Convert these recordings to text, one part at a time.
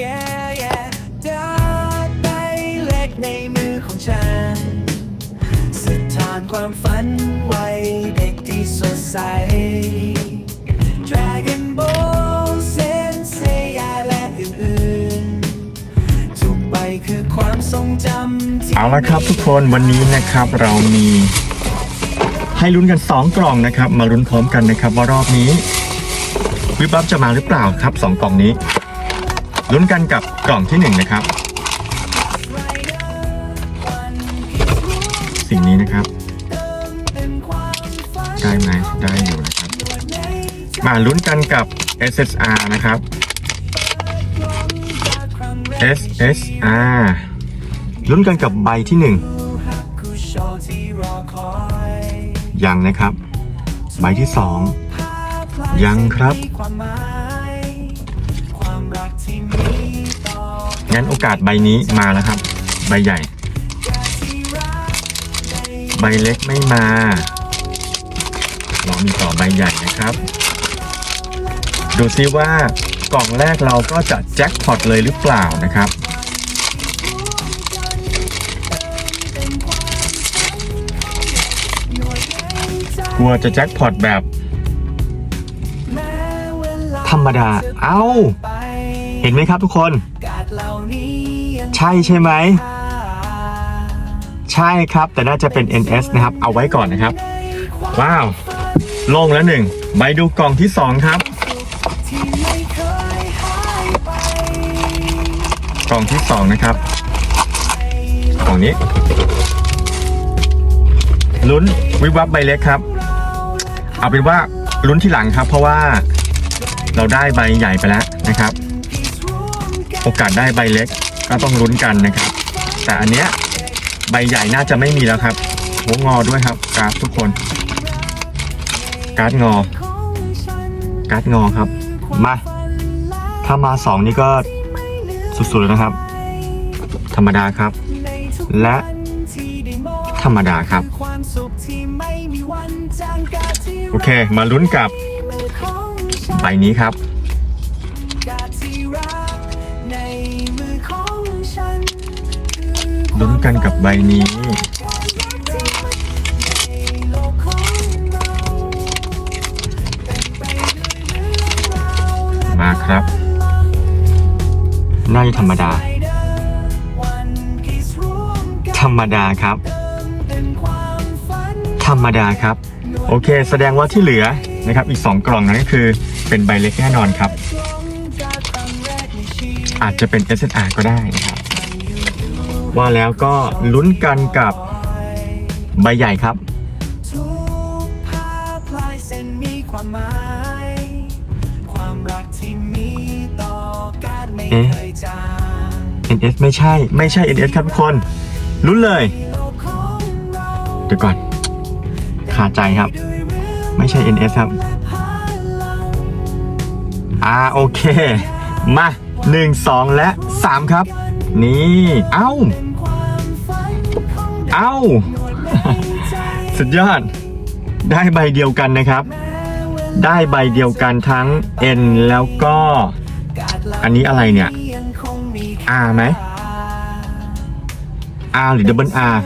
yeah yeah ดาดใบเล็กในมือของฉันสถานความฝันไว้เด็กที่สดใส Dragon Ball Sensei และอื่นๆทุกใบคือความทรงจำที่เอาละครับทุกคนวันนี้นะครับเรามีให้ลุ้นกัน 2 กล่องนะครับ มาลุ้นพร้อมกันนะครับว่ารอบนี้วิบวับจะมาหรือเปล่าครับ 2 กล่องนี้ ลุ้นกันกับกล่องที่1นะครับ สิ่งนี้นะครับ ได้ไหมได้อยู่นะครับ มาลุ้นกันกับ SSR นะครับ SSR ลุ้นกันกับใบที่ 1 ยังนะครับ ใบที่ 2 ยังครับ งั้นโอกาสใบนี้มาแล้วครับ ใบใหญ่ ใบเล็กไม่มา เรามีต่อใบใหญ่นะครับ ดูซิว่ากล่องแรกเราก็จะแจ็คพอตเลยหรือเปล่านะครับกลัวจะแจ็คพอตแบบ ธรรมดา เอ้า เห็นไหมครับทุกคน ใช่ใช่ไหม ใช่ครับแต่น่าจะเป็น NS นะครับ เอาไว้ก่อนนะครับ ว้าวลงแล้วหนึ่งใบดูกล่องที่2ครับ กล่องที่2นะครับ กล่องนี้ลุ้นวิบวับใบเล็กครับ เอาเป็นว่าลุ้นที่หลังครับ เพราะว่าเราได้ใบใหญ่ไปแล้วนะครับ โอกาสได้ใบเล็กก็ต้องลุ้นกันนะครับ แต่อันเนี้ยใบใหญ่น่าจะไม่มีแล้วครับหัวงอด้วยครับการ์ดทุกคน การ์ดงอ การ์ดงอครับ มา ถ้ามาสองนี่ก็สุดๆเลยนะครับ ธรรมดาครับ และธรรมดาครับ โอเค มาลุ้นกับใบนี้ครับ ลุ้นกันกับใบนี้ มาครับน่าจะธรรมดา ธรรมดาครับ ธรรมดาครับ โอเค แสดงว่าที่เหลือนะครับ อีก 2 กล่องนั้นก็คือเป็นใบเล็กแน่นอนครับ อาจจะเป็น SSR ก็ได้นะครับ ว่าแล้วก็ลุ้นกันกับใบใหญ่ครับเส้นมีความหมายความรักที่มีต่อกันไม่เอ๊ะ NS ไม่ใช่ ไม่ใช่ NS ครับทุกคนลุ้นเลย เดี๋ยวก่อนขาดใจครับ ไม่ใช่ NS ครับพลังอ่า โอเค มา 1 2 และ 3 ครับ นี่ เอ้าความฝันของเด็กเอ้า สุดยอด ได้ใบเดียวกันนะครับ ได้ใบเดียวกันทั้ง N แล้วก็ อันนี้อะไรเนี่ยยังคงมี R ไหม R หรือ Double R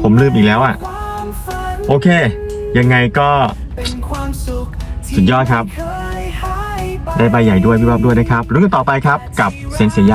ผมลืมอีกแล้วอะ โอเค ยังไงก็สุดยอดครับ ได้ใบใหญ่ด้วยพี่บับด้วยนะครับรุ่นกันต่อไปครับกับเซนเซีย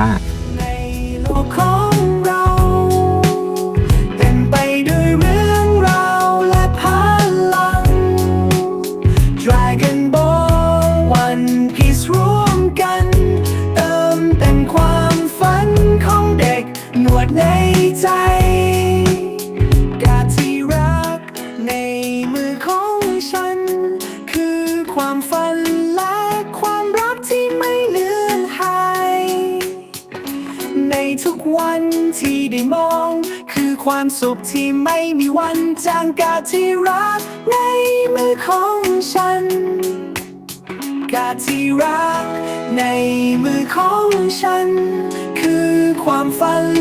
ทุกวันที่ได้มอง คือความสุขที่ไม่มีวันจางกาที่รักในมือของฉัน กาที่รักในมือของฉัน คือความฝัน